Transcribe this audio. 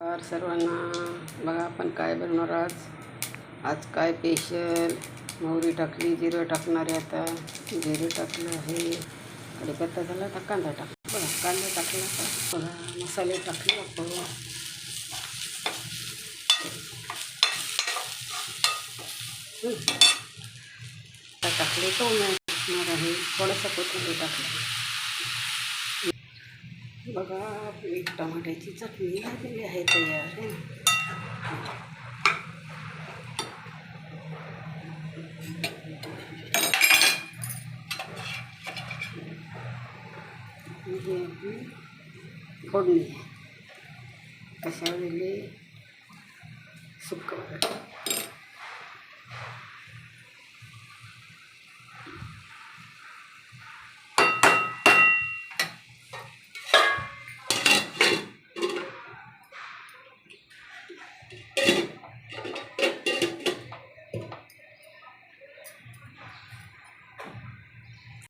नमस्कार सर्वांना. बघा आपण काय बनवणार आज? आज काय स्पेशल मोहरी टाकली जिरं टाकणार आहे आता. जिरं टाकलं आहे. कडीपत्ता झाला आता कांदा टाक बघा कांदा टाकला का बघा मसाले टाकले आपण. टाकले टोमॅटो टाकणार आहे. थोडंसं कोथिंबीर टाकलं. बघा आपली टमाट्याची चटणी झालेली आहे तयार ही आपली फोडणी. कशा कशाला दिली